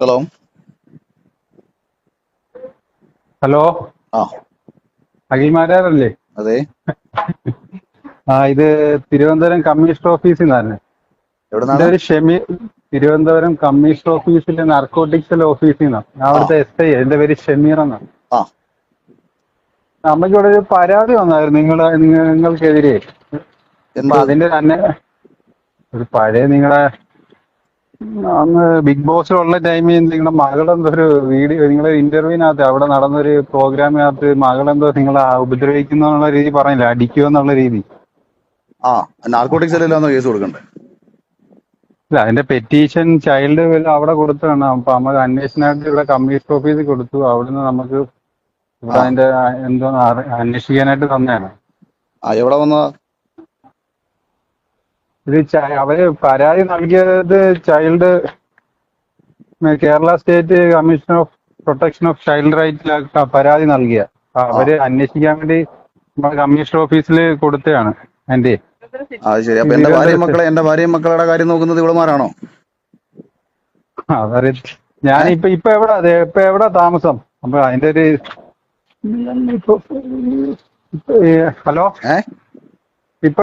Hello. Hello. ആ. അഖിൽമാരാറല്ലേ അതെ. ആ ഇത് തിരുവനന്തപുരം കമ്മീഷണർ ഓഫീസിൽ നിന്നാണ്. എന്റെ ഒരു ഷെമി തിരുവനന്തപുരം കമ്മീഷണർ ഓഫീസിലെ നാർക്കോട്ടിക്സിലെ ഓഫീസിൽ നിന്നാണ്. അവിടുത്തെ എസ് ഐ എന്റെ പേര് ഷമീർ എന്നാണ്. ആ. നമുക്ക് ഇവിടെ ഒരു പരാതി വന്നായിരുന്നു. നിങ്ങൾ നിങ്ങ- നിങ്ങൾക്കെതിരെ. അതിന്റെ തന്നെ ഒരു പഴയ നിങ്ങളെ അന്ന് ബിഗ് ബോസിലുള്ള ടൈമിൽ നിങ്ങളുടെ മകളെന്തോ ഒരു വീഡിയോ നിങ്ങളെ ഇന്റർവ്യൂവിനകത്ത് അവിടെ നടന്നൊരു പ്രോഗ്രാമിനകത്ത് മകളെന്തോ നിങ്ങളെ ഉപദ്രവിക്കുന്നു എന്നുള്ള രീതി പറഞ്ഞില്ല? അടിക്കുക എന്നുള്ള രീതി? ആ നാർക്കോട്ടിക്സ് അല്ലല്ലോ കേസ് കൊടുക്കണ്ടേ? ഇല്ല അതിന്റെ പെറ്റീഷൻ ചൈൽഡ് അവിടെ കൊടുത്തതാണ്. അപ്പൊ നമ്മൾ അന്വേഷണമായിട്ട് ഇവിടെ കമ്മീഷണർ ഓഫീസിൽ കൊടുത്തു. അവിടുന്ന് നമുക്ക് ഇവിടെ. അതിന്റെ എന്തോ അന്വേഷിക്കാനായിട്ട് തന്നെയാണ് ആ എവിടെ വന്നതാ? ഇത് അവർ പരാതി നൽകിയത് child Kerala state commission of protection of child right പരാതി നൽകിയ. അവർ അന്വേഷിക്കാൻ വേണ്ടി നമ്മുടെ കമ്മീഷണർ ഓഫീസിൽ കൊടുത്തതാണ് അത് ശരി. അപ്പൊ എന്റെ ഭാര്യയും മക്കളെ എന്റെ ഭാര്യയും മക്കളുടെ കാര്യം നോക്കുന്നത് ഇവളുമാരാണോ? ഞാൻ ഇപ്പൊ ഇപ്പൊ എവിടാ ഇപ്പൊ എവിടാ താമസം? അപ്പൊ അതിന്റെ ഒരു ഹലോ? ഇപ്പൊ